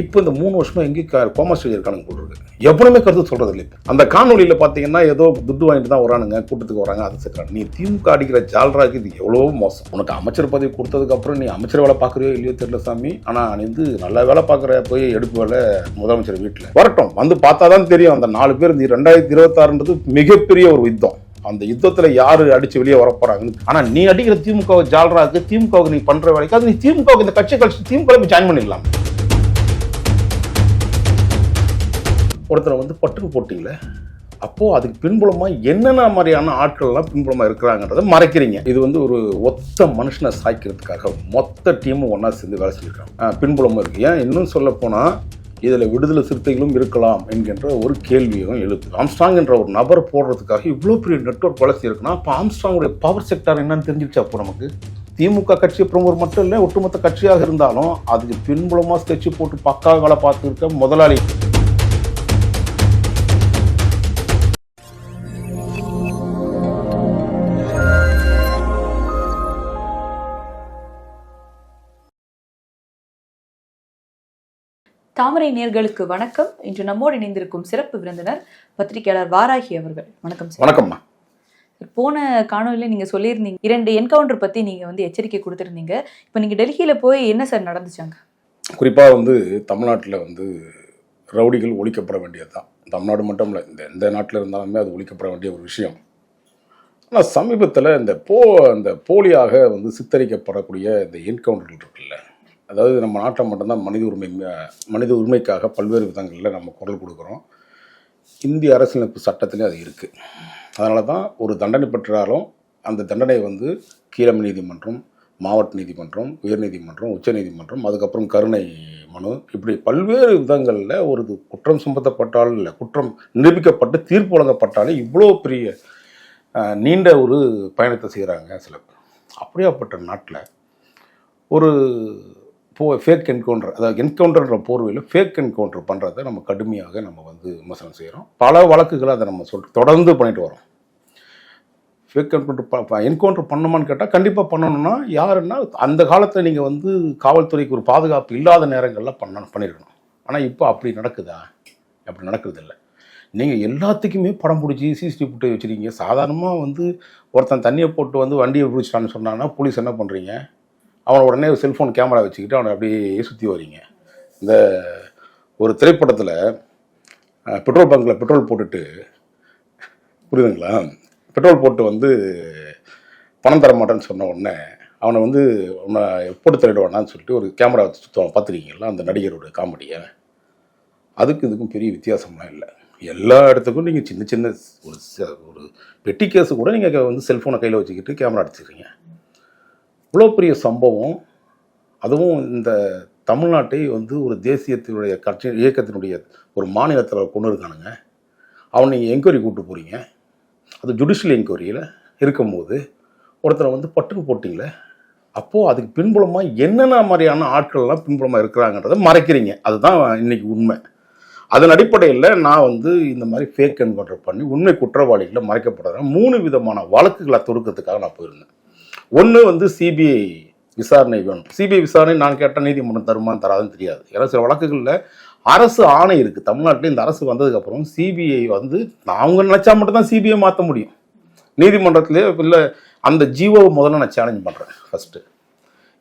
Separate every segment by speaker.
Speaker 1: இப்போ இந்த மூணு வருஷமா எங்கேயும் கோமா ஸ்டேஜ் இருக்கானுங்க போட்டுருக்கு எப்பவுமே கருத்து சொல்றது இல்லை அந்த காணொலியில் பார்த்தீங்கன்னா ஏதோ துட்டு வாங்கிட்டு தான் வரானுங்க கூட்டத்துக்கு வராங்க அதை சேர்க்குறாங்க நீ திமுக அடிக்கிற ஜால்ராக்கு இது எவ்வளோ மோசம். உனக்கு அமைச்சர் பதவி கொடுத்ததுக்கப்புறம் நீ அமைச்சர் வேலை பார்க்குறியோ இல்லையோ தெரியல சாமி. ஆனால் நீ வந்து நல்ல வேலை பார்க்குற போய் எடுப்பு வேலை முதலமைச்சர் வீட்டில் வரட்டும் வந்து பார்த்தா தான் தெரியும். அந்த நாலு பேர் இந்த ரெண்டாயிரத்தி இருபத்தாறுன்றது மிகப்பெரிய ஒரு யுத்தம். அந்த யுத்தத்தில் யார் அடிச்சு வெளியே வரப்போறாங்கன்னு ஆனால் நீ அடிக்கிற திமுக ஜால்ராக்கு திமுகவுக்கு நீ பண்ணுற வேலைக்கு அது நீ திமுகவுக்கு இந்த கட்சி கழிச்சு திமுக போய் ஜாயின் பண்ணிடலாம். ஒருத்தரை வந்து பட்டுக்கு போட்டிங்களே அப்போது அதுக்கு பின்புலமாக என்னென்ன மாதிரியான ஆட்கள்லாம் பின்புலமாக இருக்கிறாங்கன்றதை மறைக்கிறீங்க. இது வந்து ஒரு ஒத்த மனுஷனை சாய்க்கிறதுக்காக மொத்த டீமும் ஒன்றா சேர்ந்து வேலை செஞ்சுருக்காங்க. பின்புலமாக இருக்குது ஏன் இன்னும் சொல்ல இதில் விடுதலை சிறுத்தைகளும் இருக்கலாம் என்கின்ற ஒரு கேள்வியும் எழுப்பு ஆம்ஸ்ட்ராங் என்ற ஒரு நபர் போடுறதுக்காக இவ்வளோ பெரிய நெட்ஒர்க் வளர்ச்சி இருக்குன்னா இப்போ ஆம்ஸ்ட்ராங்குடைய பவர் செக்டார் என்னன்னு தெரிஞ்சிருச்சா அப்போ நமக்கு? திமுக கட்சி பிரமுகர் மட்டும் இல்லை ஒட்டுமொத்த கட்சியாக இருந்தாலும் அதுக்கு பின்புலமாக ஸ்கெட்ச் போட்டு பக்கா வேலை பார்த்துருக்க முதலாளி.
Speaker 2: தாமரை நேர்களுக்கு வணக்கம். இன்று நம்மோடு இணைந்திருக்கும் சிறப்பு விருந்தினர் பத்திரிகையாளர் வாராகி அவர்கள். வணக்கம் சார்.
Speaker 1: வணக்கம்மா.
Speaker 2: போன காணொலியில் நீங்க சொல்லியிருந்தீங்க இரண்டு என்கவுண்டர் பத்தி நீங்க வந்து எச்சரிக்கை கொடுத்திருந்தீங்க. இப்போ நீங்க டெல்லியில போய் என்ன சார் நடந்துச்சாங்க?
Speaker 1: குறிப்பாக வந்து தமிழ்நாட்டில் வந்து ரவுடிகள் ஒழிக்கப்பட வேண்டியது தான் தமிழ்நாடு மட்டும் இல்லை இந்த எந்த நாட்டில் இருந்தாலுமே அது ஒழிக்கப்பட வேண்டிய ஒரு விஷயம். ஆனால் சமீபத்தில் இந்த போ இந்த போலியாக வந்து சித்தரிக்கப்படக்கூடிய இந்த என்கவுண்டர்கள் இருக்குல்ல அதாவது நம்ம நாட்டில் மட்டும்தான் மனித உரிமை மனித உரிமைக்காக பல்வேறு விதங்களில் நம்ம குரல் கொடுக்குறோம். இந்திய அரசியலமைப்பு சட்டத்திலே அது இருக்குது அதனால தான் ஒரு தண்டனை பெற்றாலும் அந்த தண்டனை வந்து கீழமை நீதிமன்றம் மாவட்ட நீதிமன்றம் உயர்நீதிமன்றம் உச்சநீதிமன்றம் அதுக்கப்புறம் கருணை மனு இப்படி பல்வேறு விதங்களில் ஒரு குற்றம் சுமத்தப்பட்டாலும் இல்லை குற்றம் நிரூபிக்கப்பட்டு தீர்ப்பு வழங்கப்பட்டாலே இவ்வளோ பெரிய நீண்ட ஒரு பயணத்தை செய்கிறாங்க சில பேர் அப்படியாப்பட்ட நாட்டில் ஒரு போ ஃபேக் என்கவுண்டர் அதாவது என்கவுண்டர்ன்ற போர்வையில் ஃபேக் என்கவுண்டர் பண்ணுறதை நம்ம கடுமையாக நம்ம வந்து விமர்சனம் செய்கிறோம் பல வழக்குகளை அதை நம்ம சொல் தொடர்ந்து பண்ணிட்டு வரோம் ஃபேக் என்கவுண்டர் என்கவுண்டர் பண்ணணுமான்னு கேட்டால் கண்டிப்பாக பண்ணணும்னா யாருன்னா அந்த காலத்தில் நீங்கள் வந்து காவல்துறைக்கு ஒரு பாதுகாப்பு இல்லாத நேரங்களில் பண்ண பண்ணியிருக்கணும் ஆனால் இப்போ அப்படி நடக்குதா? அப்படி நடக்கிறது இல்லை. நீங்கள் எல்லாத்துக்குமே படம் பிடிச்சி சிசிடிவி புட்டை வச்சுருக்கீங்க. சாதாரணமாக வந்து ஒருத்தன் தண்ணியை போட்டு வந்து வண்டியை பிடிச்சிட்டான்னு சொன்னான்னா போலீஸ் என்ன பண்ணுறீங்க அவனை உடனே செல்ஃபோன் கேமரா வச்சுக்கிட்டு அவனை அப்படியே சுற்றி வரீங்க இந்த ஒரு திரைப்படத்தில் பெட்ரோல் பங்க்கில் பெட்ரோல் போட்டுட்டு புரியுதுங்களா? பெட்ரோல் போட்டு வந்து பணம் தர மாட்டேன்னு சொன்ன உடனே அவனை வந்து உன்னை போட்டு தள்ளிடுவானான்னு சொல்லிட்டு ஒரு கேமரா வச்சு சுற்றுவான் பார்த்துருக்கீங்களா? அந்த நடிகரோட காமெடியை. அதுக்கு இதுக்கும் பெரிய வித்தியாசம்லாம் இல்லை. எல்லா இடத்துக்கும் நீங்கள் சின்ன சின்ன ஒரு ஒரு பெட்டி கேஸு கூட நீங்கள் வந்து செல்ஃபோனை கையில் வச்சுக்கிட்டு கேமரா அடிச்சிடுறீங்க இவ்வளோ பெரிய சம்பவம். அதுவும் இந்த தமிழ்நாட்டை வந்து ஒரு தேசியத்தினுடைய கட்சி இயக்கத்தினுடைய ஒரு மாநிலத்தில் கொண்டு இருக்கானுங்க. அவனை நீங்கள் என்கொயரி கூப்பிட்டு போகிறீங்க அது ஜுடிஷியல் என்கொயரியில் இருக்கும்போது ஒருத்தரை வந்து பட்டுக்கு போட்டிங்களே அப்போது அதுக்கு பின்புலமாக என்னென்ன மாதிரியான ஆட்கள்லாம் பின்புலமாக இருக்கிறாங்கன்றதை மறைக்கிறீங்க. அதுதான் இன்னைக்கு உண்மை. அதன் அடிப்படையில் நான் வந்து இந்த மாதிரி ஃபேக் என்கவுண்டர் பண்ணி உண்மை குற்றவாளிகளை மறைக்கப்படுறேன். மூணு விதமான வழக்குகளை தொடுக்கிறதுக்காக நான் போயிருந்தேன். ஒன்று வந்து சிபிஐ விசாரணை வேணும். சிபிஐ விசாரணை நான் கேட்ட நீதிமன்றம் தருமான்னு தராதுன்னு தெரியாது. ஏன்னா சில வழக்குகளில் அரசு ஆணை இருக்குது தமிழ்நாட்டில் இந்த அரசு வந்ததுக்கப்புறம் சிபிஐ வந்து அவங்க நினச்சா மட்டும்தான் சிபிஐ மாற்ற முடியும். நீதிமன்றத்திலே இல்லை அந்த ஜீவோவை முதல்ல நான் சேலஞ்ச் பண்ணுறேன் ஃபஸ்ட்டு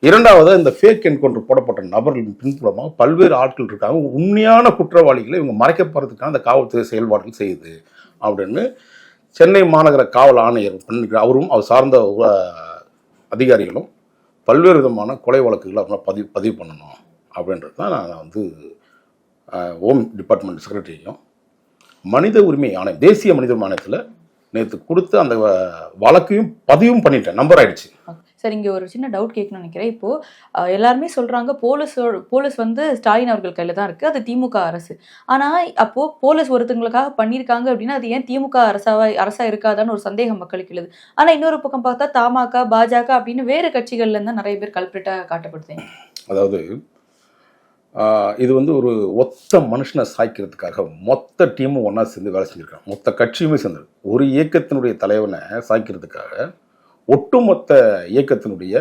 Speaker 1: இரண்டாவது இந்த ஃபேக் என்கவுண்டர் போடப்பட்ட நபர்களின் பின்புலமாக பல்வேறு ஆட்கள் இருக்காங்க. உண்மையான குற்றவாளிகளை இவங்க மறைக்கப்படுறதுக்கான அந்த காவல்துறை செயல்பாடுகள் செய்யுது அப்படின்னு சென்னை மாநகர காவல் ஆணையர் பண்ணிருக்கிற அவரும் அவர் சார்ந்த அதிகாரிகளும் பல்வேறு விதமான கொலை வழக்குகளை அவங்க பதிவு பதிவு பண்ணணும் அப்படின்றது தான் நான் வந்து ஹோம் டிபார்ட்மெண்ட் செக்ரட்டரியும் மனித உரிமை ஆணையம் தேசிய மனித உரிமை ஆணையத்தில் நேற்று கொடுத்து அந்த வழக்கையும் பதிவும் பண்ணிட்டேன். நம்பர் ஆயிடுச்சு.
Speaker 2: சார் இங்கே ஒரு சின்ன டவுட் கேட்கணும்னு நினைக்கிறேன். இப்போது எல்லாருமே சொல்கிறாங்க போலீஸ் போலீஸ் வந்து ஸ்டாலின் அவர்கள் கையில் தான் இருக்குது அது திமுக அரசு. ஆனால் அப்போது போலீஸ் ஒருத்தங்களுக்காக பண்ணியிருக்காங்க அப்படின்னா அது ஏன் திமுக அரசாக அரசாக இருக்காதான்னு ஒரு சந்தேகம் மக்களுக்கு எழுது. ஆனால் இன்னொரு பக்கம் பார்த்தா தமாக பாஜக அப்படின்னு வேறு கட்சிகளில் இருந்து நிறைய பேர் கல்பிரிட்டா காட்டப்படுது.
Speaker 1: அதாவது இது வந்து ஒரு ஒத்த மனுஷனை சாய்க்கிறதுக்காக மொத்த டீமும் ஒன்றா சேர்ந்து வேலை செஞ்சுருக்காங்க. மொத்த கட்சியுமே சேர்ந்து. ஒரு இயக்கத்தினுடைய தலைவனை சாய்க்கிறதுக்காக ஒட்டுமொத்த இயக்கத்தினுடைய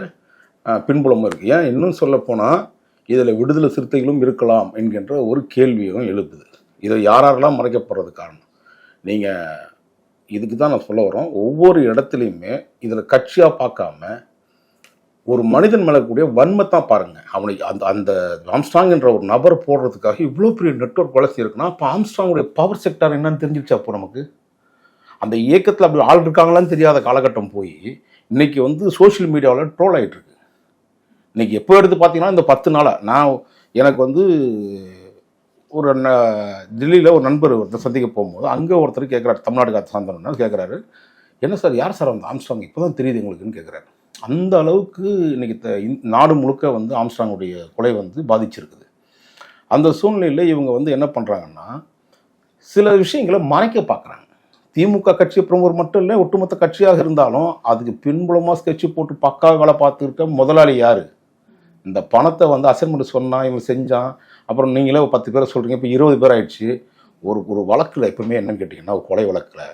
Speaker 1: பின்புலமும் இருக்குது ஏன் இன்னும் சொல்லப்போனால் இதில் விடுதலை சிறுத்தைகளும் இருக்கலாம் என்கின்ற ஒரு கேள்வியும் எழுப்புது. இதை யாரெல்லாம் மறைக்கப்படுறது காரணம்? நீங்கள் இதுக்கு தான் நான் சொல்ல வரோம் ஒவ்வொரு இடத்துலையுமே இதில் கட்சியாக பார்க்காம ஒரு மனிதன் மேலே கூடிய வன்மத்தான் பாருங்கள் அவனை அந்த அந்த ஆம்ஸ்ட்ராங் என்ற ஒரு நபர் போடுறதுக்காக இவ்வளோ பெரிய நெட்வொர்க் வளர்ச்சி இருக்குன்னா அப்போ ஆம்ஸ்ட்ராங்குடைய பவர் செக்டார் என்னன்னு தெரிஞ்சிருச்சா அப்போ நமக்கு? அந்த இயக்கத்தில் அப்படி ஆள் இருக்காங்களான்னு தெரியாத காலகட்டம் போய் இன்றைக்கி வந்து சோஷியல் மீடியாவில் ட்ரோல் ஆகிட்டுருக்கு இன்றைக்கி எப்போ எடுத்து பார்த்தீங்கன்னா இந்த பத்து நாளாக நான் எனக்கு வந்து ஒரு டெல்லியில் ஒரு நண்பர் ஒருத்தர் சந்திக்க போகும்போது அங்கே ஒருத்தர் கேட்குறாரு தமிழ்நாடு காத்து கேட்குறாரு என்ன சார் யார் சார் அந்த ஆம்ஸ்ட்ராங்? இப்போ தான் தெரியுது எங்களுக்குன்னு கேட்குறாரு. அந்த அளவுக்கு இன்னைக்கு த- நாடு முழுக்க வந்து ஆம்ஸ்ட்ராங்குடைய கொலை வந்து பாதிச்சிருக்குது. அந்த சூழ்நிலையில் இவங்க வந்து என்ன பண்ணுறாங்கன்னா சில விஷயங்களை மறைக்க பார்க்குறாங்க. திமுக கட்சி பிரமுகர் மட்டும் இல்லை ஒட்டுமொத்த கட்சியாக இருந்தாலும் அதுக்கு பின்புலமாக ஸ்கெட்சு போட்டு பக்கா வேலை பார்த்துருக்க முதலாளி யார்? இந்த பணத்தை வந்து அசைன்மெண்ட் சொன்னான் இவன் செஞ்சான். அப்புறம் நீங்களே ஒரு பத்து பேரை சொல்கிறீங்க இப்போ இருபது பேர் ஆயிடுச்சு. ஒரு ஒரு வழக்கில் எப்பவுமே என்னன்னு கேட்டிங்கன்னா ஒரு கொலை வழக்கில்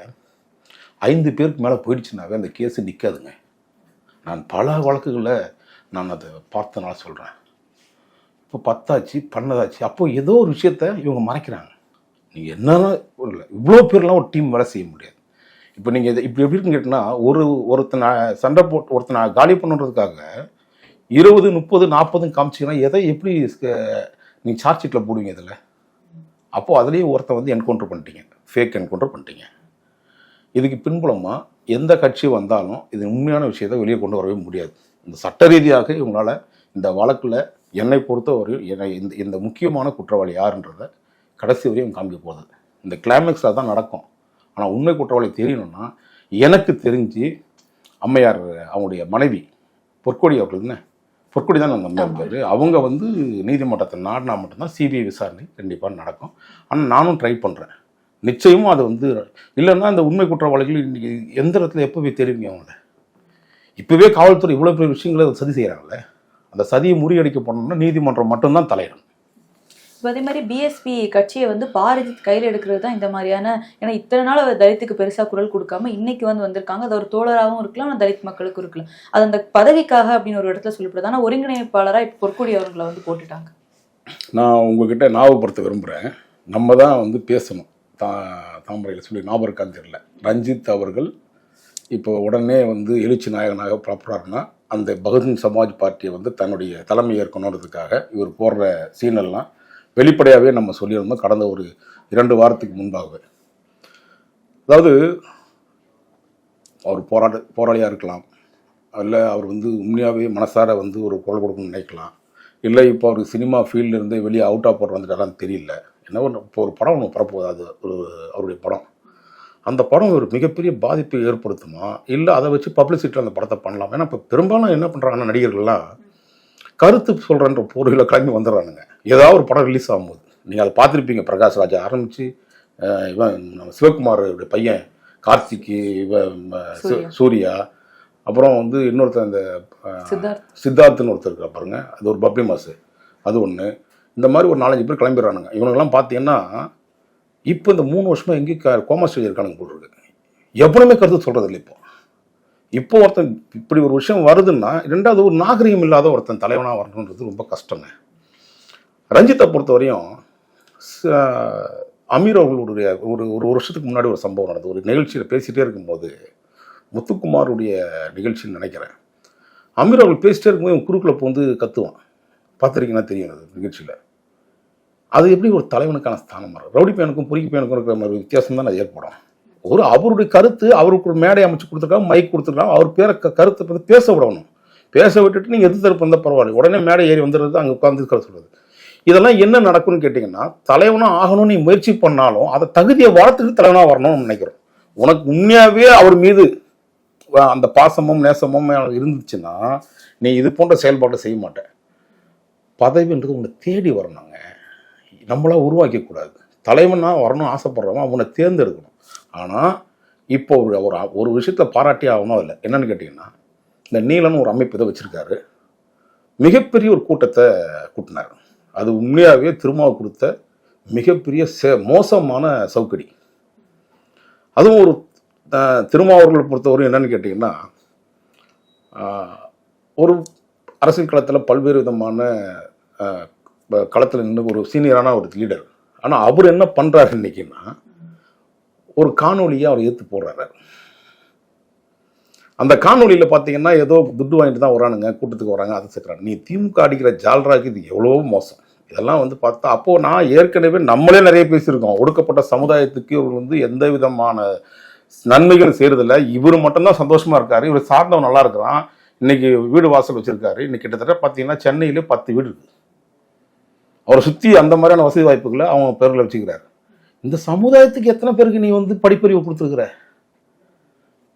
Speaker 1: ஐந்து பேருக்கு மேலே போயிடுச்சுனாவே அந்த கேஸு நிற்காதுங்க நான் பல வழக்குகளை நான் அதை பார்த்தனால சொல்கிறேன் இப்போ பத்தாச்சு பண்ணதாச்சு. அப்போ ஏதோ ஒரு விஷயத்த இவங்க மறைக்கிறாங்க. நீங்கள் என்னன்னா இல்லை இவ்வளோ பேர்லாம் ஒரு டீம் வேலை செய்ய முடியாது. இப்போ நீங்கள் இது இப்படி எப்படி இருக்குன்னு கேட்டிங்கன்னா ஒரு ஒருத்தனை சண்டை போட்டு ஒருத்தனை காலி பண்ணுறதுக்காக இருபது முப்பது நாற்பதுன்னு காமிச்சிங்கன்னா எதை எப்படி நீங்கள் சார்ஜ் ஷீட்டில் போடுவீங்க இதில்? அப்போது அதுலேயும் ஒருத்தன் வந்து என்கவுண்டர் பண்ணிட்டீங்க. ஃபேக் என்கவுண்டர் பண்ணிட்டீங்க. இதுக்கு பின்புலமாக எந்த கட்சி வந்தாலும் இது உண்மையான விஷயத்தை வெளியே கொண்டு வரவே முடியாது. இந்த சட்ட ரீதியாக இவங்களால் இந்த வழக்கில் என்னை பொறுத்தவரையில் என்னை இந்த இந்த முக்கியமான குற்றவாளி யாருன்றதை கடைசி வரையும் காமிக்க போகுது. இந்த கிளைமேக்ஸில் தான் நடக்கும். ஆனால் உண்மை குற்றவாளி தெரியணும்னா எனக்கு தெரிஞ்சு அம்மையார் அவங்களுடைய மனைவி பொற்கொடி அவர்கள் என்ன பொற்கொடி தான் அந்த அம்மையார் பேர் அவங்க வந்து நீதிமன்றத்தை நாடினா மட்டும்தான் சிபிஐ விசாரணை கண்டிப்பாக நடக்கும். ஆனால் நானும் ட்ரை பண்ணுறேன் நிச்சயமும் அது வந்து இல்லைன்னா இந்த உண்மை குற்றவாளிகள் இன்னைக்கு எந்த இடத்துல எப்போ போய் தெரியுங்க அவங்கள? இப்போவே காவல்துறை இவ்வளோ பெரிய விஷயங்களை சதி செய்கிறாங்கல்ல அந்த சதியை முறியடிக்க போனோம்னா நீதிமன்றம் மட்டும்தான் தலையிடும்.
Speaker 2: இப்போ அதே மாதிரி பிஎஸ்பி கட்சியை வந்து பாரதித் கையில் எடுக்கிறது தான் இந்த மாதிரியான ஏன்னா இத்தனை நாள் அவர் தலித்துக்கு பெருசாக குரல் கொடுக்காம இன்னைக்கு வந்து வந்திருக்காங்க. அது ஒரு தோழராகவும் இருக்கலாம் ஆனால் தலித் மக்களுக்கும் இருக்கலாம். அது அந்த பதவிக்காக அப்படின்னு ஒரு இடத்துல சொல்லப்படுது. ஆனால் ஒருங்கிணைப்பாளராக இப்போ பொற்கொடி அவர்களை வந்து போட்டுட்டாங்க.
Speaker 1: நான் உங்ககிட்ட ஞாபகப்படுத்த விரும்புகிறேன் நம்ம தான் வந்து பேசணும். தா தாமரையில் சொல்லி ஞாபகம் இருக்கான்னு தெரியல. ரஞ்சித் அவர்கள் இப்போ உடனே வந்து எழுச்சி நாயகனாக புறப்படுறாருன்னா அந்த பகுஜன் சமாஜ் பார்ட்டியை வந்து தன்னுடைய தலைமை ஏற்கணுன்றதுக்காக இவர் போடுற சீனெல்லாம் வெளிப்படையாகவே நம்ம சொல்லியிருந்தோம் கடந்த ஒரு இரண்டு வாரத்துக்கு முன்பாகவே. அதாவது அவர் போராட்ட போராளியாக இருக்கலாம். இல்லை அவர் வந்து உண்மையாகவே மனசார வந்து ஒரு குரல் கொடுக்கணும்னு நினைக்கலாம். இல்லை இப்போ அவர் சினிமா ஃபீல்டிலேருந்து வெளியே அவுட் ஆஃப் போட்டு வந்துட்டாரான்னு தெரியல. என்ன ஒன்று இப்போ ஒரு படம் ஒன்று பரப்போகுது அது ஒரு அவருடைய படம். அந்த படம் ஒரு மிகப்பெரிய பாதிப்பை ஏற்படுத்துமா? இல்லை அதை வச்சு பப்ளிசிட்டியில் அந்த படத்தை பண்ணலாம்? ஏன்னா இப்போ பெரும்பாலும் என்ன பண்ணுறாங்கன்னா நடிகர்கள்லாம் கருத்து சொல்கிறன்ற பொருளில் கிளம்பி வந்துடுறானுங்க. ஏதாவது ஒரு படம் ரிலீஸ் ஆகும்போது. நீங்கள் அதை பார்த்துருப்பீங்க. பிரகாஷ் ராஜா ஆரம்பித்து இவன் நம்ம சிவகுமாரோட பையன் கார்த்திக் இவன்
Speaker 2: சூர்யா.
Speaker 1: அப்புறம் வந்து அஹ்,
Speaker 2: சித்தார்த்.
Speaker 1: சித்தார்த்துன்னு ஒருத்தர் இருக்கா பாருங்க. அது ஒரு பப்ளி மாசு. அது ஒன்று இந்த மாதிரி ஒரு நாலஞ்சு பேர் கிளம்பிடுறானுங்க. இவனுங்கெல்லாம் பார்த்தீங்கன்னா இப்போ இந்த மூணு வருஷமா எங்கேயும் க- கோமா ஸ்டேஜ் இருக்கானுங்க போல் இருக்கு. எவனுமே கருத்து சொல்றது இல்லை இப்போ. இப்போ ஒருத்தன் இப்படி ஒரு விஷயம் வருதுன்னா ரெண்டாவது ஒரு நாகரிகம் இல்லாத ஒருத்தன் தலைவனாக வரணுன்றது ரொம்ப கஷ்டங்க ரஞ்சித்தை பொறுத்தவரையும் ச- அமீர் அவர்களுடைய ஒரு ஒரு வருஷத்துக்கு முன்னாடி ஒரு சம்பவம் நடந்தது. ஒரு நிகழ்ச்சியில் பேசிகிட்டே இருக்கும்போது முத்துக்குமாருடைய நிகழ்ச்சின்னு நினைக்கிறேன். அமீர் அவர்கள் பேசிட்டே இருக்கும்போது இவன் போந்து கத்துவான். பார்த்துருக்கீங்கன்னா தெரியும் அது நிகழ்ச்சியில். அது எப்படி ஒரு தலைவனுக்கான ஸ்தானம் வரும்? ரவுடி பையனுக்கும் பொறுக்கி பையனுக்கும் இருக்கிற மாதிரி வித்தியாசம் தான் அது ஏற்படும். ஒரு அவருடைய கருத்து அவருக்கு ஒரு மேடை அமைச்சு கொடுத்துருக்காங்க மைக் கொடுத்துருக்காங்க. அவர் பேரை கருத்தை பற்றி பேச விடணும். பேச விட்டுட்டு நீங்கள் எது தரப்பு இருந்தால் பரவாயில்ல. உடனே மேடை ஏறி வந்துடுறது அங்கே உட்காந்து கருத்து சொல்கிறது இதெல்லாம் என்ன நடக்கும்னு கேட்டிங்கன்னா தலைவனாக ஆகணும்னு நீ முயற்சி பண்ணாலும் அதை தகுதியை வளர்த்துட்டு தலைவனாக வரணும்னு நினைக்கிறோம். உனக்கு உண்மையாகவே அவர் மீது அந்த பாசமும் நேசமும் இருந்துச்சுன்னா நீ இது போன்ற செயல்பாட்டை செய்ய மாட்ட. பதவின்றது உன்னை தேடி வரணுங்க. நம்மளா உருவாக்கக்கூடாது. கூடாது தலைவனா வரணும் ஆசைப்படுறவன் அவனை தேர்ந்தெடுக்கணும். ஆனால் இப்போ ஒரு ஒரு விஷயத்தில் விஷயத்த பாராட்டி ஆகணும் அதில் என்னன்னு கேட்டிங்கன்னா இந்த நீலன்னு ஒரு அமைப்பு இதை வச்சுருக்காரு. மிகப்பெரிய ஒரு கூட்டத்தை கூட்டினார். அது உண்மையாகவே திருமாவை கொடுத்த மிகப்பெரிய சே மோசமான சவுக்கடி. அதுவும் ஒரு திருமாவர்களை பொறுத்தவரை என்னன்னு கேட்டிங்கன்னா ஒரு அரசியல் களத்தில் பல்வேறு விதமான களத்தில் நின்று ஒரு சீனியரான ஒரு லீடர் ஆனால் அவர் என்ன பண்ணுறாரு இன்னைக்குன்னா ஒரு காணொலியை அவர் ஏற்று போடுறாரு. அந்த காணொலியில் பார்த்தீங்கன்னா ஏதோ துட்டு வாங்கிட்டு தான் வரானுங்க கூட்டத்துக்கு வராங்க அதை சேர்க்குறாங்க. நீ திமுக அடிக்கிற ஜால்ராக்கு இது எவ்வளோ மோசம். இதெல்லாம் வந்து பார்த்தா அப்போது நான் ஏற்கனவே நம்மளே நிறைய பேசியிருக்கோம். ஒடுக்கப்பட்ட சமுதாயத்துக்கு இவர் வந்து எந்த விதமான நன்மைகள் செய்கிறதில்ல இவர் மட்டும்தான் சந்தோஷமாக இருக்கார். இவர் சார்ந்தவன் நல்லா இருக்கிறான். இன்னைக்கு வீடு வாசல் வச்சுருக்காரு. இன்னைக்கு கிட்டத்தட்ட பார்த்தீங்கன்னா சென்னையிலே பத்து வீடு இருக்குது அவரை சுற்றி அந்த மாதிரியான வசதி வாய்ப்புகளை அவங்க பேரில் வச்சுக்கிறாரு. இந்த சமுதாயத்துக்கு எத்தனை பேருக்கு நீ வந்து படிப்பறிவு கொடுத்துருக்குற?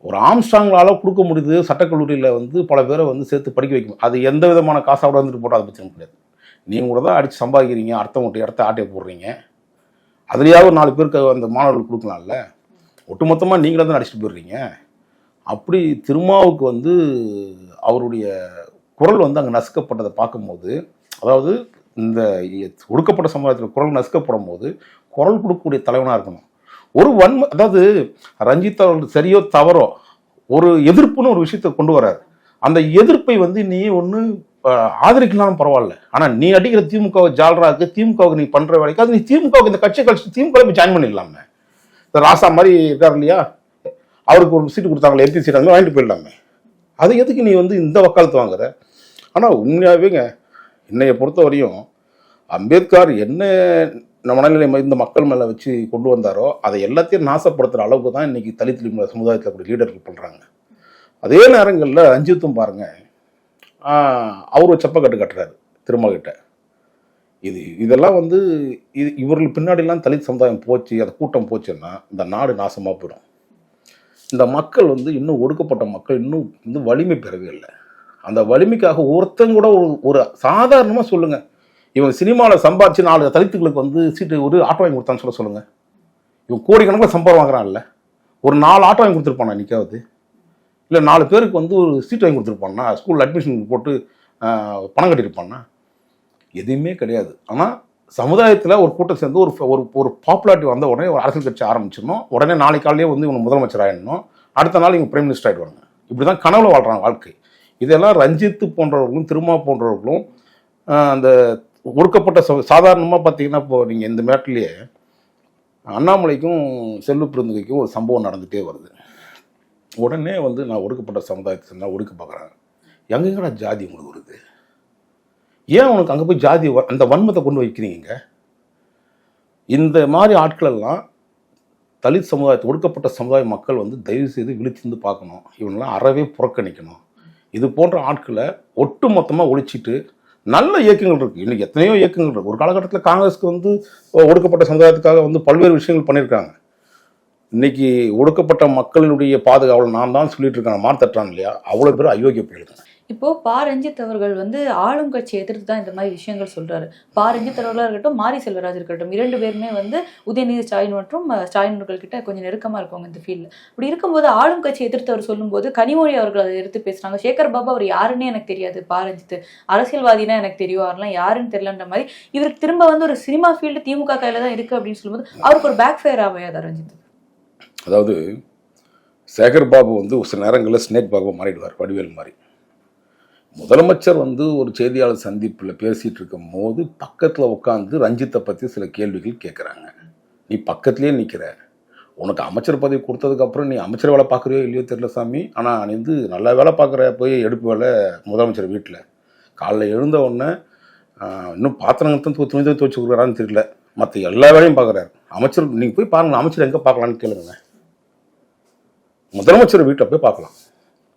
Speaker 1: ஒரு ஆம்ஸ்டாங்களால கொடுக்க முடியுது சட்டக்கல்லூரியில் வந்து பல பேரை வந்து சேர்த்து படிக்க வைக்கும். அது எந்த விதமான காசாக வந்துட்டு போட்டால் அதை பற்றி கிடையாது. நீங்கள் கூட தான் அடித்து சம்பாதிக்கிறீங்க அடுத்தவங்கள்ட்ட இடத்த ஆட்டையை போடுறீங்க. அதுலேயாவது நாலு பேருக்கு அந்த மாணவர்கள் கொடுக்கலாம்ல? ஒட்டுமொத்தமாக நீங்களே தான் அடிச்சுட்டு போயிடுறீங்க. அப்படி திருமாவுக்கு வந்து அவருடைய குரல் வந்து அங்கே நசுக்கப்பட்டதை பார்க்கும்போது அதாவது இந்த ஒடுக்கப்பட்ட சமுதாயத்தில் குரல் நசுக்கப்படும் போது குரல் கொடுக்கக்கூடிய தலைவனாக இருக்கணும். ஒரு வன்மை அதாவது ரஞ்சித் அவர்கள் சரியோ தவறோ ஒரு எதிர்ப்புன்னு ஒரு விஷயத்தை கொண்டு வராரு அந்த எதிர்ப்பை வந்து நீ ஒன்று ஆதரிக்கலாம் பரவாயில்ல. ஆனால் நீ அடிக்கிற திமுக ஜால்ராக்கு திமுகவுக்கு நீ பண்ணுற வேலைக்கு அது நீ திமுகவுக்கு இந்த கட்சி கழிச்சு திமுக போய் ஜாயின் பண்ணிடலாமே. இந்த ராசா மாதிரி இருக்கார் இல்லையா? அவருக்கு ஒரு சீட்டு கொடுத்தாங்களே எம்பி சீட் அந்த வாங்கிட்டு போயிடலாமே. அது எதுக்கு நீ வந்து இந்த வக்காலத்து வாங்குற? ஆனால் உண்மையாகவேங்க என்னைய பொறுத்த வரையும் அம்பேத்கர் என்ன மனநிலை இந்த மக்கள் மேலே வச்சு கொண்டு வந்தாரோ அதை எல்லாத்தையும் நாசப்படுத்துகிற அளவுக்கு தான் இன்றைக்கி தலித் சமுதாயத்தில் கூடிய லீடர்கள் பண்ணுறாங்க அதே நேரங்களில் ரஞ்சித்தும் பாருங்கள் அவர் ஒரு செப்பக்கட்டு கட்டுறாரு திருமகிட்ட இது இதெல்லாம் வந்து இது இவர்கள் பின்னாடிலாம் தலித் சமுதாயம் போச்சு அந்த கூட்டம் போச்சுன்னா இந்த நாடு நாசமாக போயிடும். இந்த மக்கள் வந்து இன்னும் ஒடுக்கப்பட்ட மக்கள் இன்னும் வந்து வலிமை பெறவே இல்லை. அந்த வலிமைக்காக ஒருத்தங்கூட ஒரு ஒரு சாதாரணமாக சொல்லுங்கள் இவன் சினிமாவில் சம்பாதிச்சு நாலு தலித்துகளுக்கு வந்து சீட்டு ஒரு ஆட்டோ வாங்கி கொடுத்தான்னு சொல்ல சொல்லுங்கள் இவன் கோடிக்கணக்கில் சம்பளம் வாங்குறான்ல. ஒரு நாலு ஆட்டோ வாங்கி கொடுத்துருப்பானா நிற்காவது இல்லை நாலு பேருக்கு வந்து ஒரு சீட் வாங்கி கொடுத்துருப்பானா? ஸ்கூலில் அட்மிஷன் போட்டு பணம் கட்டியிருப்பானா? எதுவுமே கிடையாது. ஆனால் சமுதாயத்தில் ஒரு கூட்டம் சேர்ந்து ஒரு ஒரு ஒரு பாப்புலாரிட்டி வந்த உடனே ஒரு அரசியல் கட்சி ஆரம்பிச்சிடணும். உடனே நாளை காலையிலே வந்து இவங்க முதலமைச்சர் ஆகிடணும் அடுத்த நாள் இவங்க பிரைம் மினிஸ்டர் ஆகிடுவாங்க இப்படி தான் கனவுல வாழ்கிறாங்க வாழ்க்கை. இதெல்லாம் ரஞ்சித் போன்றவர்களும் திருமா போன்றவர்களும் அந்த ஒடுக்கப்பட்ட சாதாரணமாக பார்த்தீங்கன்னா இப்போ நீங்கள் இந்த மேட்டிலேயே அண்ணாமலைக்கும் செல்வ பிறந்தகைக்கும் ஒரு சம்பவம் நடந்துகிட்டே வருது. உடனே வந்து நான் ஒடுக்கப்பட்ட சமுதாயத்தை நான் ஒடுக்க பார்க்குறேன் எங்கெங்கடா ஜாதி உங்களுக்கு வருது? ஏன் உனக்கு அங்கே போய் ஜாதி வ- அந்த வன்மத்தை கொண்டு வைக்கிறீங்க? இந்த மாதிரி ஆட்களெல்லாம் தலித் சமுதாயத்தை ஒடுக்கப்பட்ட சமுதாய மக்கள் வந்து தயவு செய்து விழிச்சிருந்து பார்க்கணும். இவனெல்லாம் அறவே புறக்கணிக்கணும். இது போன்ற ஆட்களை ஒட்டு மொத்தமாக ஒழிச்சிட்டு நல்ல இயக்கங்கள் இருக்குது இன்றைக்கி எத்தனையோ இயக்கங்கள் இருக்குது ஒரு காலகட்டத்தில் காங்கிரஸ்க்கு வந்து ஒடுக்கப்பட்ட சமுதாயத்துக்காக வந்து பல்வேறு விஷயங்கள் பண்ணியிருக்காங்க. இன்னைக்கு ஒடுக்கப்பட்ட மக்களினுடைய பாதுகாவலர் நான் தான் சொல்லிட்டு இருக்கேன் மார்த்தட்டான் இல்லையா? அவ்வளோ பேர் அயோக்கிய போயிடுங்க
Speaker 2: இப்போ பா. ரஞ்சித் அவர்கள் வந்து ஆளும் கட்சியை எதிர்த்து தான் இந்த மாதிரி விஷயங்கள் சொல்றாரு. பா. ரஞ்சித் அவர்களாக இருக்கட்டும் மாரி செல்வராஜ் இருக்கட்டும் இரண்டு பேருமே வந்து உதயநிதி ஸ்டாலின் மற்றும் ஸ்டாலின் அவர்கள் கிட்ட கொஞ்சம் நெருக்கமா இருக்கவங்க இந்த ஃபீல்ட்ல அப்படி இருக்கும்போது ஆளும் கட்சியை எதிர்த்து அவர் சொல்லும்போது கனிமொழி அவர்கள் அதை எடுத்து பேசுறாங்க. சேகர் பாபா அவர் யாருன்னே எனக்கு தெரியாது பா. ரஞ்சித் அரசியல்வாதினா எனக்கு தெரியும் அவர்லாம் யாருன்னு தெரியலன்ற மாதிரி. இவருக்கு திரும்ப வந்து ஒரு சினிமா ஃபீல்டு திமுக கையில தான் இருக்கு அப்படின்னு சொல்லும்போது அவருக்கு ஒரு பேக் ஃபயர் ஆகாது ரஞ்சித்?
Speaker 1: அதாவது சேகர் பாபு வந்து ஒரு சில நேரங்களில் ஸ்னேக் பாபு மாறிடுவார் வடிவேல் மாதிரி. முதலமைச்சர் வந்து ஒரு செய்தியாளர் சந்திப்பில் பேசிகிட்டு இருக்கும் போது பக்கத்தில் உட்காந்து ரஞ்சித்தை பற்றி சில கேள்விகள் கேட்குறாங்க நீ பக்கத்துலேயே நிற்கிற உனக்கு அமைச்சர் பதவி கொடுத்ததுக்கப்புறம் நீ அமைச்சர் வேலை பார்க்குறியோ இல்லையோ தெரியல சாமி. ஆனால் நீ வந்து நல்லா வேலை பார்க்குற போய் எடுப்பு வேலை முதலமைச்சர் வீட்டில் காலைல எழுந்த உடனே இன்னும் பாத்திரங்கள் தான் துணி தான் துவச்சி கொடுக்குறான்னு தெரியல. மற்ற எல்லா வேலையும் பார்க்குறாரு. அமைச்சர் நீங்கள் போய் பாருங்க அமைச்சர் எங்கே பார்க்கலான்னு கேளுங்க முதலமைச்சர் வீட்டில் போய் பார்க்கலாம்.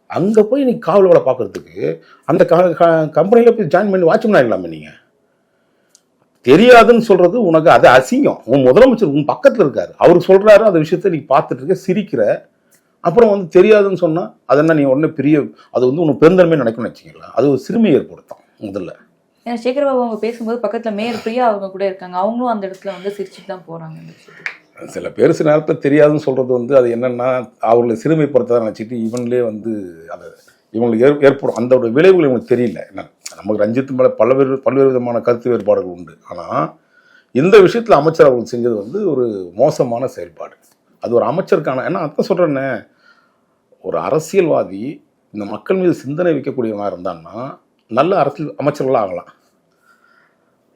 Speaker 1: அங்கே போய் நீ காவல் வேலை பார்க்கறதுக்கு அந்த கம்பெனியில் போய் ஜாயின் பண்ணி வாட்ச்மேன் ஆகிடலாமே நீங்கள் தெரியாதுன்னு சொல்கிறது உனக்கு அது அசிங்கம். உன் முதலமைச்சர் உன் பக்கத்தில் இருக்கார். அவர் சொல்கிறாரு அந்த விஷயத்த நீ பார்த்துட்டு இருக்க சிரிக்கிற. அப்புறம் வந்து தெரியாதுன்னு சொன்னால் அது என்ன நீ உடனே பெரிய அது வந்து உனக்கு பெருந்தன்மை நினைக்கணும்னு வச்சுக்கலாம் அது ஒரு சிறுமை ஏற்படுத்தும் முதல்ல.
Speaker 2: ஏன்னா சேகர் பாபு அவங்க பேசும்போது பக்கத்தில் மேயர் பிரியா அவங்க கூட இருக்காங்க. அவங்களும் அந்த இடத்துல வந்து சிரிச்சுட்டு தான் போகிறாங்க இந்த விஷயத்துக்கு.
Speaker 1: சில பேர் சில நேரத்தில் தெரியாதுன்னு சொல்கிறது வந்து அது என்னென்னா அவர்களை சிறுமைப்படுத்த நினச்சிட்டு இவங்களே வந்து அதை இவங்களுக்கு ஏற் ஏற்படும். அந்த ஒரு விளைவுகள் இவங்களுக்கு தெரியல. என்ன நமக்கு ரஞ்சித் மேலே பல்வேறு பல்வேறு விதமான கருத்து வேறுபாடுகள் உண்டு. ஆனால் இந்த விஷயத்தில் அமைச்சர் அவர்கள் செஞ்சது வந்து ஒரு மோசமான செயல்பாடு. அது ஒரு அமைச்சருக்கான ஏன்னா அதான் சொல்கிறேன்னே ஒரு அரசியல்வாதி இந்த மக்கள் மீது சிந்தனை வைக்கக்கூடியவனாக இருந்தான்னா நல்ல அரசியல் அமைச்சர்களாக ஆகலாம்.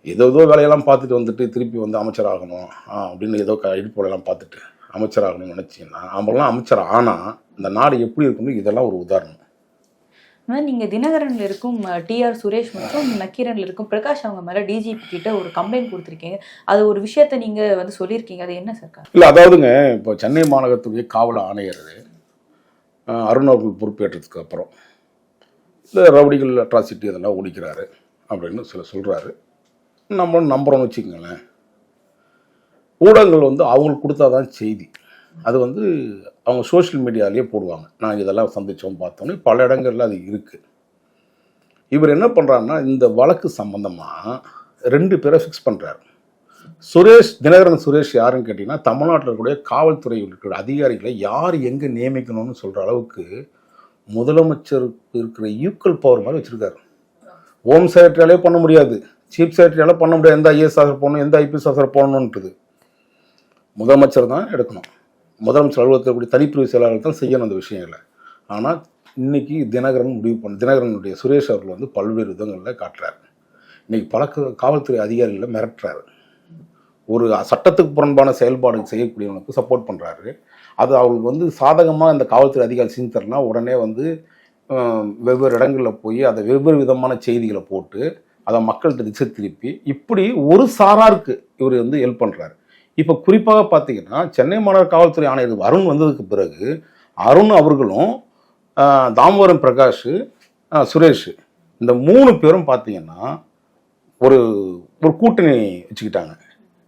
Speaker 1: ஏதோ ஏதோ வேலையெல்லாம் பார்த்துட்டு வந்துட்டு திருப்பி வந்து அமைச்சர் ஆகணும் ஆ, அப்படின்னு ஏதோ க இடுப்பு வேலையெல்லாம் பார்த்துட்டு அமைச்சர் ஆகணும்னு நினச்சிங்கன்னா அவங்களாம் அமைச்சர்? ஆனால் இந்த நாடு எப்படி இருக்குன்னு இதெல்லாம் ஒரு உதாரணம்.
Speaker 2: ஆனா நீங்க தினகரன்ல இருக்கும் டிஆர் சுரேஷ் மற்றும் நக்கீரன்ல இருக்கும் பிரகாஷ் அவங்க மேல டிஜிபி கிட்ட ஒரு கம்ப்ளைண்ட் கொடுத்துருக்கீங்க. அது ஒரு விஷயத்த நீங்க வந்து சொல்லியிருக்கீங்க. அது என்ன சார்
Speaker 1: இல்லை அதாவதுங்க இப்போ சென்னை மாநகரத்துடைய காவல் ஆணையர் அருண் அவர்கள் பொறுப்பேற்றதுக்கு அப்புறம் இந்த ரவுடிகள் அட்ராசிட்டி அதெல்லாம் ஒழிக்கிறாரு அப்படின்னு சில சொல்கிறாரு நம்மளும் நம்புறோம்னு வச்சுக்கோங்களேன். ஊடகங்கள் வந்து அவங்களுக்கு கொடுத்தாதான் செய்தி. அது வந்து அவங்க சோஷியல் மீடியாலேயே போடுவாங்க. நாங்கள் இதெல்லாம் சந்தித்தோம் பார்த்தோன்னே பல இடங்களில் அது இருக்குது இவர் என்ன பண்ணுறாருன்னா இந்த வழக்கு சம்மந்தமாக ரெண்டு பேரை ஃபிக்ஸ் பண்ணுறாரு சுரேஷ் தினகரன் சுரேஷ் யாருன்னு கேட்டிங்கன்னா தமிழ்நாட்டில் இருக்கக்கூடிய காவல்துறையில் இருக்கிற அதிகாரிகளை யார் எங்கே நியமிக்கணும்னு சொல்கிற அளவுக்கு முதலமைச்சருக்கு இருக்கிற ஈக்குவல் பவர் மாதிரி வச்சுருக்காரு. ஹோம் செக்ரட்டரியாலே பண்ண முடியாது. சீஃப் செக்ரட்டரியால் பண்ண முடியாது. எந்த ஐஏஎஸ் ஆஃபர் போகணும் எந்த ஐபிஎஸ் ஆஃபர் போகணுன்றது முதலமைச்சர் தான் எடுக்கணும். முதலமைச்சர் அலுவலகத்தில் கூடிய தனிப்பிரிவு செயலாளர் தான் செய்யணும் அந்த விஷயங்களை. ஆனால் இன்னைக்கு தினகரன் முடிவு பண்ண தினகரனுடைய சுரேஷ் அவர்கள் வந்து பல்வேறு விதங்களில் காட்டுறாரு. இன்னைக்கு பல காவல்துறை அதிகாரிகளை மிரட்டுறாரு. ஒரு சட்டத்துக்கு புறம்பான செயல்பாடு செய்யக்கூடியவனுக்கு சப்போர்ட் பண்ணுறாரு அது அவங்களுக்கு வந்து சாதகமாக இந்த காவல்துறை அதிகாரி செஞ்சு தரலாம் உடனே வந்து வெவ்வேறு இடங்களில் போய் அதை வெவ்வேறு விதமான செய்திகளை போட்டு அதை மக்கள்கிட்ட திசை திருப்பி இப்படி ஒரு சாராருக்கு இவர் வந்து ஹெல்ப் பண்ணுறாரு இப்போ குறிப்பாக பார்த்தீங்கன்னா சென்னை மாநகர காவல்துறை ஆணையர் அருண் வந்ததுக்கு பிறகு அருண் அவர்களும் தாமோதரம் பிரகாஷ் சுரேஷ் இந்த மூணு பேரும் பார்த்தீங்கன்னா ஒரு ஒரு கூட்டணி வச்சுக்கிட்டாங்க.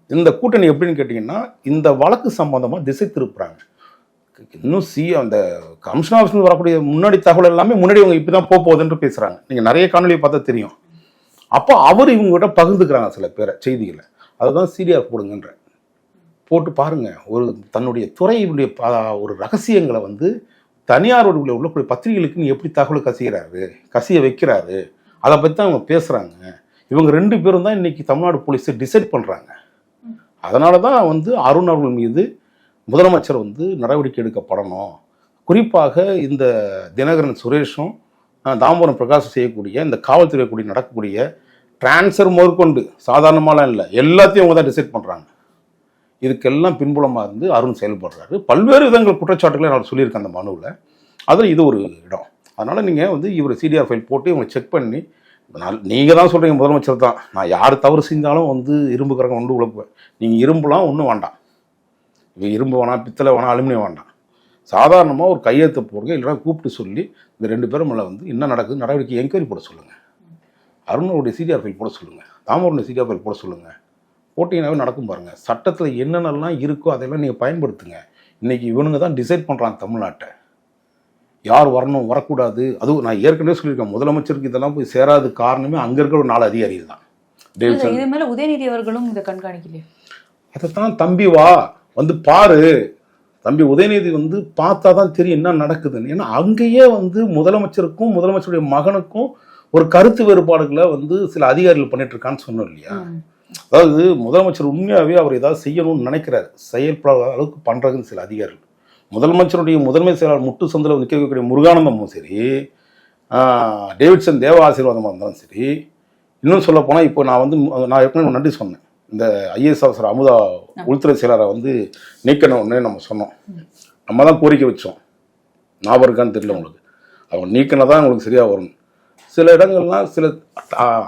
Speaker 1: இந்த கூட்டணி எப்படின்னு கேட்டிங்கன்னா இந்த வழக்கு சம்பந்தமாக திசை திருப்புறாங்க. இன்னும் சி அந்த கமிஷன் ஆஃபீஸ்லேருந்து வரக்கூடிய முன்னாடி தகவல் எல்லாமே முன்னாடி அவங்க இப்படி தான் போக போகுதுன்னு பேசுகிறாங்க நீங்கள் நிறைய காணொலியை பார்த்தா தெரியும். அப்போ அவர் இவங்ககிட்ட பகிர்ந்துக்கிறாங்க சில பேரை செய்திகளை. அதை தான் சீரியா போடுங்கன்ற. போட்டு பாருங்க. ஒரு தன்னுடைய துறையினுடைய ஒரு ரகசியங்களை வந்து தனியார் உள்ள உள்ளக்கூடிய பத்திரிகைகளுக்கு எப்படி தகவல் கசிகிறாரு கசிய வைக்கிறாரு அதை பற்றி தான் அவங்க பேசுகிறாங்க இவங்க ரெண்டு பேரும் தான் இன்னைக்கு தமிழ்நாடு போலீஸை டிசைட் பண்ணுறாங்க அதனால தான் வந்து அருண் அவர்கள் மீது முதலமைச்சர் வந்து நடவடிக்கை எடுக்கப்படணும். குறிப்பாக இந்த தினகரன் சுரேஷும் தாம்பரம் பிரகாசம் செய்யக்கூடிய இந்த காவல்துறை கூடி நடக்கக்கூடிய டிரான்ஸ்ஃபர் முதற்கொண்டு சாதாரணமாலாம் இல்லை. எல்லாத்தையும் அவங்க தான் டிசைட் பண்ணுறாங்க இதுக்கெல்லாம் பின்புலமாக இருந்து அருண் செயல்படுறாரு. பல்வேறு விதங்கள் குற்றச்சாட்டுகளை நான் சொல்லியிருக்கேன் அந்த மனுவில். அதில் இது ஒரு இடம். அதனால் நீங்கள் வந்து இவர் சிடிஆர் ஃபைல் போட்டு இவங்க செக் பண்ணி நீங்கள் தான் சொல்கிறீங்க முதலமைச்சர் தான். நான் யார் தவறு செஞ்சாலும் வந்து இரும்புக்காரங்க ஒன்று உழப்புவேன். நீங்கள் இரும்புலாம் ஒன்றும் வேண்டாம். இப்போ இரும்பு வேணாம் பித்தளை வேணாம் அலுமினியம் வேண்டாம். சாதாரணமாக ஒரு கையெழுத்து போடுங்க இல்லைன்னா கூப்பிட்டு சொல்லி இந்த ரெண்டு பேரும் மேலே வந்து என்ன நடக்குது நடவடிக்கை என்கொயரி போட சொல்லுங்கள் அருணனுடைய சிடிஆர் ஃபைல் போட சொல்லுங்கள் தாமருடைய சிடிஆர் ஃபைல் போட சொல்லுங்கள் போட்டிங்கனாவே நடக்கும் பாருங்கள் சட்டத்தில் என்னென்னலாம் இருக்கோ அதெல்லாம் நீங்கள் பயன்படுத்துங்க. இன்றைக்கி இவனுங்க தான் டிசைட் பண்ணுறாங்க தமிழ்நாட்டை. யார் வரணும் வரக்கூடாது அதுவும் நான் ஏற்கனவே சொல்லியிருக்கேன். முதலமைச்சருக்கு இதெல்லாம் போய் சேராது காரணமே அங்கே இருக்கிற ஒரு நாலு அதிகாரிகள் தான்.
Speaker 2: இது மேல உதயநிதி அவர்களும் இதை கண்காணிக்கலையே.
Speaker 1: அதைத்தான் தம்பி வா வந்து பாரு. தம்பி உதயநிதி வந்து பார்த்தா தான் தெரியும் என்ன நடக்குதுன்னு. ஏன்னா அங்கேயே வந்து முதலமைச்சருக்கும் முதலமைச்சருடைய மகனுக்கும் ஒரு கருத்து வேறுபாடுகளை வந்து சில அதிகாரிகள் பண்ணிட்டு இருக்கான்னு சொன்னோம் இல்லையா. அதாவது முதலமைச்சர் உண்மையாகவே அவர் ஏதாவது செய்யணும்னு நினைக்கிறாரு. செயல்படாத அளவுக்கு பண்ணுறதுன்னு சில அதிகாரிகள். முதலமைச்சருடைய முதன்மை செயலாளர் முட்டு சந்தில் வந்து கேட்கக்கூடிய முருகானந்தமும் சரி டேவிட்சன் தேவ ஆசீர்வாதமாக இருந்தாலும் சரி இன்னும் சொல்ல போனால் இப்போ நான் வந்து நான் ஏற்கனவே நன்றி சொன்னேன். இந்த ஐஏஎஸ் ஆஃபீஸர் அமுதா உள்துறை செயலரை வந்து நீக்கணும்னு நம்ம சொன்னோம். நம்ம தான் கோரிக்கை வச்சோம். ஞாபகம் இருக்கான்னு தெரியல உங்களுக்கு. அவங்க நீக்கினா தான் உங்களுக்கு சரியாக வரும். சில இடங்கள்லாம் சில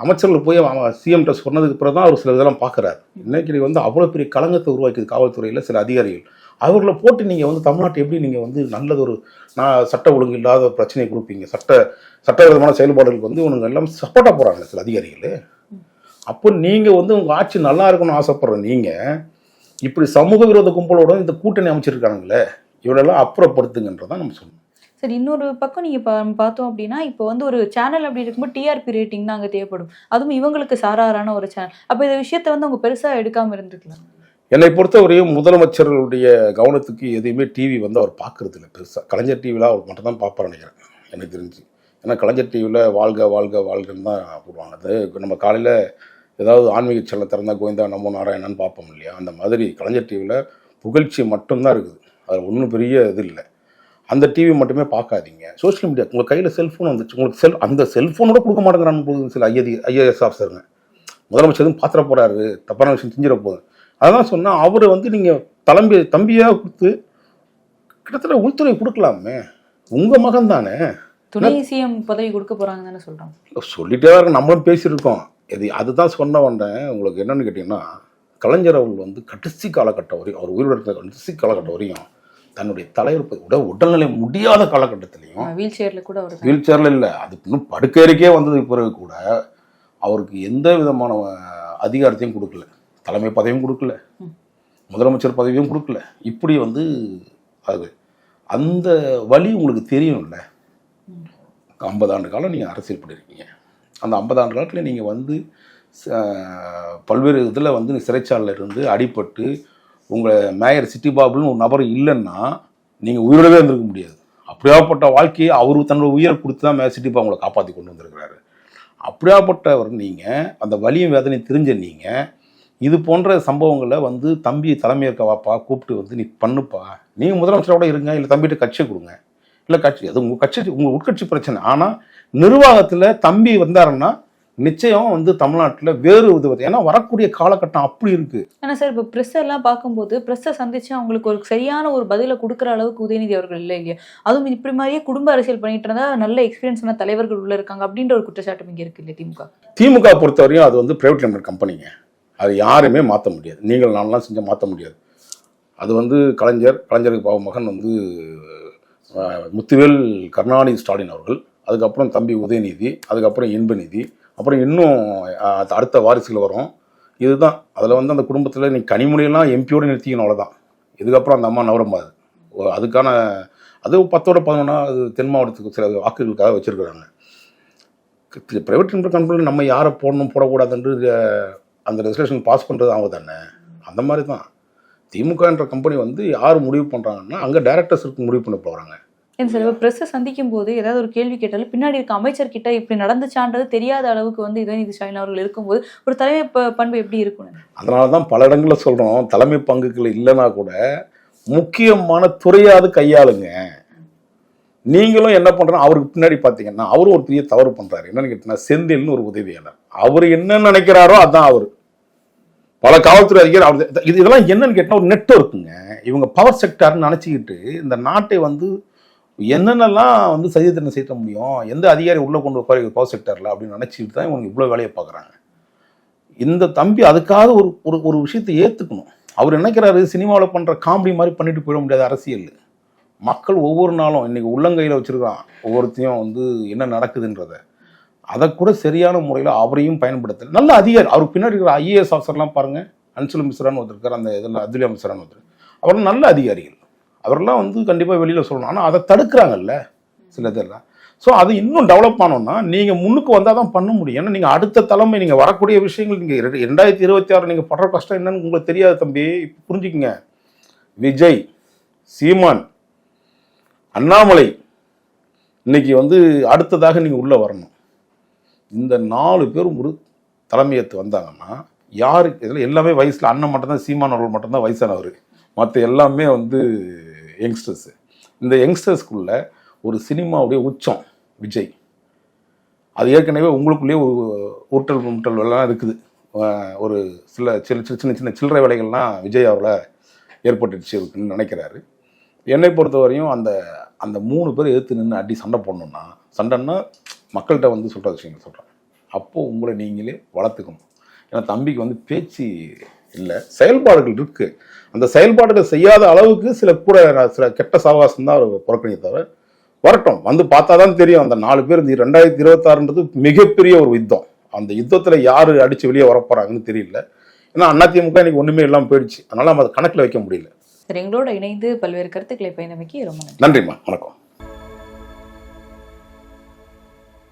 Speaker 1: அமைச்சர்கள் போய் சிஎம்கிட்ட சொன்னதுக்கு பிறகு தான் அவர் சில இதெல்லாம் பார்க்குறாரு இன்னைக்கு வந்து அவ்வளோ பெரிய களங்கத்தை உருவாக்கியது காவல்துறையில் சில அதிகாரிகள். அவர்களை போட்டு நீங்கள் வந்து தமிழ்நாட்டை எப்படி நீங்கள் வந்து நல்லதொரு நான் சட்ட ஒழுங்கு இல்லாத பிரச்சனையை கொடுப்பீங்க? சட்ட சட்டவிரோதமான செயல்பாடுகளுக்கு வந்து இவனுங்க எல்லாம் சப்போர்ட்டாக போகிறாங்க சில அதிகாரிகள். அப்போ நீங்கள் வந்து உங்கள் ஆட்சி நல்லா இருக்கணும்னு ஆசைப்படுற நீங்கள் இப்படி சமூக விரோத கும்பலோட இந்த கூட்டணி அமைச்சிருக்கானுங்களே இவளெல்லாம் அப்புறப்படுத்துங்கன்றதான் நம்ம சொல்லணும்.
Speaker 2: சரி இன்னொரு பக்கம் நீங்க பா- பார்த்தோம் அப்படின்னா இப்போ வந்து ஒரு சேனல் அப்படி இருக்கும்போது டிஆர்பி ரேட்டிங் தான் அங்க தேவைப்படும். அதுவும் இவங்களுக்கு சாராரான ஒரு சேனல் அப்ப இந்த விஷயத்த வந்து அவங்க பெருசா எடுக்காம இருந்திருக்கலாம்
Speaker 1: என்னை பொறுத்தவரையும் முதலமைச்சர்களுடைய கவனத்துக்கு எதையுமே டிவி வந்து அவர் பார்க்கறது இல்லை பெருசாக கலைஞர் டிவியில் அவர் மட்டும் தான் பார்ப்பார் நினைக்கிறேன் எனக்கு தெரிஞ்சு. ஏன்னா கலைஞர் டிவியில் வாழ்க வாழ்க வாழ்கன்னு தான் போடுவாங்க. அது நம்ம காலையில் ஏதாவது ஆன்மீக செல்ல திறந்தா கோவிந்தா நமோ நாராயணன்னு பார்ப்போம் இல்லையா? அந்த மாதிரி கலைஞர் டிவியில் புகழ்ச்சி மட்டும்தான் இருக்குது. அதில் ஒன்றும் பெரிய இது இல்லை. அந்த டிவி மட்டுமே பார்க்காதீங்க. சோஷியல் மீடியா உங்கள் கையில் செல்ஃபோன் வந்துச்சு. உங்களுக்கு செல் அந்த செல்ஃபோனோட கொடுக்க மாட்டேங்கிறான்னு போகுது சில ஐஏதி ஐஏஎஸ் ஆஃபீஸருங்க முதலமைச்சர் எதுவும் பாத்திர போறாரு தப்பான விஷயம் செஞ்சிட போகுது. அதான் சொன்னா அவரை வந்து நீங்க தம்பி தம்பியா கொடுத்து கிட்டத்தட்ட உள்துறை கொடுக்கலாமே. உங்க மகன் தானே
Speaker 2: துணை சிஎம் பதவி கொடுக்க போறாங்க தானே சொல்றாங்க.
Speaker 1: சொல்லிட்டே தான் இருக்கோம். நம்மளும் பேசியிருக்கோம் இது அதுதான் சொன்ன வந்தேன் உங்களுக்கு என்னன்னு கேட்டிங்கன்னா கலைஞர் அவர்கள் வந்து கடைசி காலகட்டம் வரையும் அவர் இருக்கிற கடைசி காலகட்டம் வரையும் தன்னுடைய தலைவர் ப- உட உடல்நிலை முடியாத காலகட்டத்திலையும்
Speaker 2: வீல் சேர்ல கூட அவர்
Speaker 1: வீல் சேரில் இல்லை. அது இன்னும் படுக்கையறைக்கே வந்ததுக்கு பிறகு கூட அவருக்கு எந்த விதமான அதிகாரத்தையும் கொடுக்கல. தலைமை பதவியும் கொடுக்கல. முதலமைச்சர் பதவியும் கொடுக்கல. இப்படி வந்து அது அந்த வழி உங்களுக்கு தெரியும்ல. ஐம்பது ஆண்டு காலம் நீங்கள் அரசியல் பண்ணியிருக்கீங்க அந்த ஐம்பது ஆண்டு காலத்தில் நீங்கள் வந்து ச- பல்வேறு இதில் வந்து சிறைச்சாலையில் இருந்து அடிபட்டு உங்கள் மேயர் சிட்டி பாபுன்னு ஒரு நபர் இல்லைன்னா நீங்கள் உயிரோடவே இருந்திருக்க முடியாது. அப்படியாப்பட்ட வாழ்க்கையை அவர் தன்னோட உயிரை கொடுத்து தான் மேயர் சிட்டி பாபு உங்களை காப்பாற்றி கொண்டு வந்திருக்கிறாரு. அப்படியாப்பட்டவர் நீங்கள் அந்த வலியும் வேதனையும் தெரிஞ்ச நீங்கள் இது போன்ற சம்பவங்களை வந்து தம்பி தலைமையேற்க வாப்பா கூப்பிட்டு வந்து நீ பண்ணுப்பா. நீங்கள் முதலமைச்சரோட இருங்க இல்லை தம்பிகிட்ட கட்சியை கொடுங்க. இல்லை கட்சி அது உங்கள் கட்சி உங்கள் உட்கட்சி பிரச்சனை. ஆனால் நிர்வாகத்தில் தம்பி வந்தாருன்னா நிச்சயம் வந்து தமிழ்நாட்டில் வேறு விதத்தை ஏன்னா வரக்கூடிய காலகட்டம் அப்படி இருக்கு.
Speaker 2: ஆனா சார் இப்போ ப்ரெஸ் எல்லாம் பார்க்கும்போது ப்ரெஸ்ஸை சந்திச்சு அவங்களுக்கு ஒரு சரியான ஒரு பதிலை கொடுக்குற அளவுக்கு உதயநிதி அவர்கள் இல்லை இல்லையா? அதுவும் இப்படி மாதிரியே குடும்ப அரசியல் பண்ணிட்டு இருந்தா நல்ல எக்ஸ்பீரியன்ஸான தலைவர்கள் உள்ள இருக்காங்க அப்படின்ற ஒரு குற்றச்சாட்டு இங்க இருக்கு இல்லையா திமுக?
Speaker 1: திமுக பொறுத்தவரையும் அது வந்து பிரைவேட் லிமிடெட் கம்பெனிங்க அது யாருமே மாற்ற முடியாது. நீங்கள் நான்லாம் செஞ்சால் மாற்ற முடியாது. அது வந்து கலைஞர் கலைஞருக்கு பாவ மகன் வந்து முத்துவேல் கருணாநிதி ஸ்டாலின் அவர்கள். அதுக்கப்புறம் தம்பி உதயநிதி அதுக்கப்புறம் இன்பநிதி அப்புறம் இன்னும் அடுத்த வாரிசுகள் வரும். இதுதான். அதில் வந்து அந்த குடும்பத்தில் நீ கனிமொழியெல்லாம் எம்பியோடு நிறுத்திக்கணும் அவ்வளோதான் இதுக்கப்புறம் அந்த அம்மா நவரம்பாது ஓ, அதுக்கான அது பத்தோட பதினொன்னா அது தென் மாவட்டத்துக்கு சில வாக்குகளுக்காக வச்சுருக்குறாங்க. ப்ரைவேட் லிமிடெட் கம்பெனியில் நம்ம யாரை போடணும் போடக்கூடாதுன்று அந்த ரெஜிஸ்ட்ரேஷன் பாஸ் பண்ணுறது அவங்க தானே. அந்த மாதிரி தான் திமுகன்ற கம்பெனி வந்து யார் முடிவு பண்ணுறாங்கன்னா அங்கே டேரக்டர்ஸ் இருக்கு முடிவு பண்ண போகிறாங்க
Speaker 2: ஏன் சார் ப்ரெஸ்ஸை சந்திக்கும் போது ஏதாவது ஒரு கேள்வி கேட்டாலும் பின்னாடி இருக்க அமைச்சர் கிட்ட இப்படி நடந்துச்சான்றது தெரியாத அளவுக்கு வந்து இதயநிதி ஸ்டாலின் அவர்கள் இருக்கும்போது ஒரு தலைமை ப- பண்பு எப்படி இருக்கும்?
Speaker 1: அதனால தான் பல இடங்களில் சொல்கிறோம் தலைமை பங்குகள் இல்லைன்னா கூட முக்கியமான துறையாவது கையாளுங்க. நீங்களும் என்ன பண்ணுறோம் அவருக்கு பின்னாடி பார்த்தீங்கன்னா அவரும் ஒரு பெரிய தவறு பண்ணுறாரு என்னன்னு கேட்டீங்கன்னா செந்தில்னு ஒரு உதவியாளர். அவர் என்ன நினைக்கிறாரோ அதுதான் அவர். பல காவல்துறை அதிகாரி அவர் இது இதெல்லாம் என்னன்னு கேட்டால் ஒரு நெட்ஒர்க்குங்க இவங்க பவர் செக்டார்னு நினச்சிக்கிட்டு இந்த நாட்டை வந்து என்னென்னலாம் வந்து சதித்திறனை செய்ய முடியும்? எந்த அதிகாரி உள்ளே கொண்டு வைப்பாரு பவர் செக்டரில் அப்படின்னு நினச்சிக்கிட்டு தான் இவங்க இவ்வளோ வேலையை பார்க்குறாங்க. இந்த தம்பி அதுக்காக ஒரு ஒரு ஒரு விஷயத்தை ஏற்றுக்கணும் அவர் நினைக்கிறாரு சினிமாவில் பண்ணுற காமெடி மாதிரி பண்ணிட்டு போயிட முடியாது அரசியல். மக்கள் ஒவ்வொரு நாளும் இன்றைக்கி உள்ளங்கையில் வச்சுருக்கிறான். ஒவ்வொருத்தையும் வந்து என்ன நடக்குதுன்றத. அதை கூட சரியான முறையில் அவரையும் பயன்படுத்தல. நல்ல அதிகாரி. அவருக்கு பின்னாடி இருக்கிற ஐஏஎஸ் ஆஃபீஸர்லாம் பாருங்கள் அன்சுல் மிஸ்ரான்னு ஒருத்தர் இருக்கார். அந்த இதில் அதுலியா மிஸ்ரான்னு ஒருத்தர். அவரும் நல்ல அதிகாரிகள். அவரெல்லாம் வந்து கண்டிப்பாக வெளியில் சொல்லணும். ஆனால் அதை தடுக்கிறாங்கல்ல சில இதெல்லாம் ஸோ அது இன்னும் டெவலப் ஆனோம்னா நீங்கள் முன்னுக்கு வந்தால் தான் பண்ண முடியும். ஏன்னா நீங்கள் அடுத்த தலைமை நீங்கள் வரக்கூடிய விஷயங்கள் நீங்கள் ரெண்டாயிரத்தி இருபத்தி ஆறு நீங்கள் படுற கஷ்டம் என்னன்னு உங்களுக்கு தெரியாது தம்பி. இப்போ புரிஞ்சுக்கங்க. விஜய் சீமான் அண்ணாமலை இன்னைக்கு வந்து அடுத்ததாக நீங்கள் உள்ளே வரணும். இந்த நாலு பேரும் ஒரு தலைமையத்து வந்தாங்கன்னா யாருக்கு இதில் எல்லாமே வயசில் அண்ணன் மட்டும்தான் சீமான் அவர்கள் மட்டும்தான் வயசானவர். மற்ற எல்லாமே வந்து யங்ஸ்டர்ஸு இந்த யங்ஸ்டர்ஸ்க்குள்ள ஒரு சினிமாவுடைய உச்சம் விஜய். அது ஏற்கனவே உங்களுக்குள்ளேயே ஒரு உருட்டல் வேலைலாம் இருக்குது. ஒரு சில சின்ன சின்ன சின்ன சின்ன சில்லறை வேலைகள்லாம் விஜய் அவர்களை ஏற்பட்டுச்சு இருக்குன்னு நினைக்கிறாரு. என்னை பொறுத்தவரையும் அந்த அந்த மூணு பேர் எதிர்த்து நின்று அடி சண்டை போடணும்னா சண்டைன்னா மக்கள்கிட்ட வந்து சொல்கிற விஷயங்கள் சொல்கிறேன் அப்போது உங்களை நீங்களே வளர்த்துக்கணும். ஏன்னா தம்பிக்கு வந்து பேச்சு இல்லை செயல்பாடுகள் இருக்குது அந்த செயல்பாடுகள் செய்யாத அளவுக்கு சில கூட சில கெட்ட சாவாசம் தான் அவர் புறக்கணிய தவிர வரட்டும். வந்து பார்த்தா தான் தெரியும். அந்த நாலு பேர் ரெண்டாயிரத்தி இருபத்தாறுன்றது மிகப்பெரிய ஒரு யுத்தம். அந்த யுத்தத்தில் யார் அடித்து வெளியே வரப்போகிறாங்கன்னு தெரியல. ஏன்னா அதிமுக இன்னைக்கு ஒன்றுமே இல்லாமல் போயிடுச்சு. அதனால நம்ம அதை கணக்கில் வைக்க முடியல.
Speaker 2: சரி எங்களோட இணைந்து பல்வேறு கருத்துக்களை பயந்தமைக்கு ரொம்ப நன்றி.
Speaker 1: நன்றிம்மா. வணக்கம்.